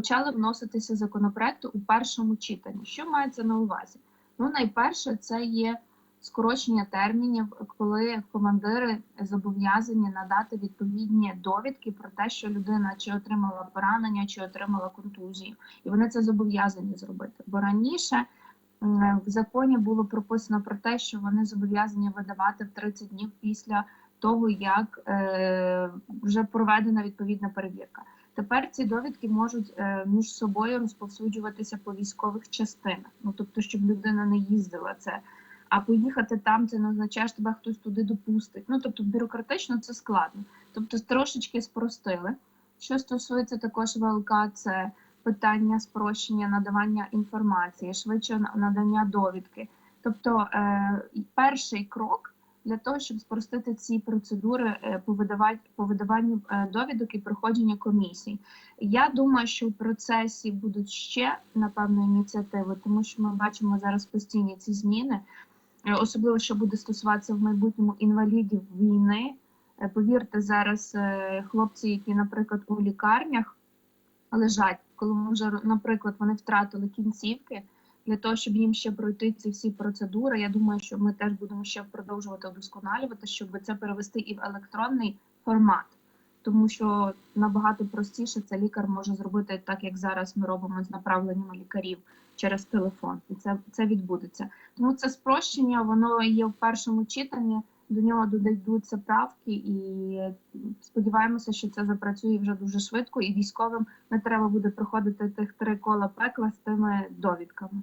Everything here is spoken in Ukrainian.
почали вноситися законопроекти у першому читанні. Що мається на увазі? Ну, найперше, це є скорочення термінів, коли командири зобов'язані надати відповідні довідки про те, що людина чи отримала поранення, чи отримала контузію, і вони це зобов'язані зробити. Бо раніше в законі було прописано про те, що вони зобов'язані видавати в 30 днів після того, як е, вже проведена відповідна перевірка. Тепер ці довідки можуть е, між собою розповсюджуватися по військових частинах. Ну тобто, щоб людина не їздила це. А поїхати там це не означає, що тебе хтось туди допустить. Ну тобто бюрократично це складно. Тобто трошечки спростили. Що стосується також ВЛК, це питання спрощення надавання інформації, швидше надання довідки. Тобто е, перший крок для того, щоб спростити ці процедури е, по видаванню е, довідок і проходження комісій. Я думаю, що в процесі будуть ще напевно ініціативи, тому що ми бачимо зараз постійні ці зміни, Е, особливо що буде стосуватися в майбутньому інвалідів війни. Повірте, зараз хлопці, які, наприклад, у лікарнях лежать, коли ми вже, наприклад, вони втратили кінцівки. Для того, щоб їм ще пройти ці всі процедури, я думаю, що ми теж будемо ще продовжувати удосконалювати, щоб це перевести і в електронний формат, тому що набагато простіше це лікар може зробити так, як зараз ми робимо з направленнями лікарів через телефон, і це, це відбудеться. Тому це спрощення, воно є в першому читанні. До нього додаються правки, і сподіваємося, що це запрацює вже дуже швидко, і військовим не треба буде проходити тих три кола пекла з тими довідками.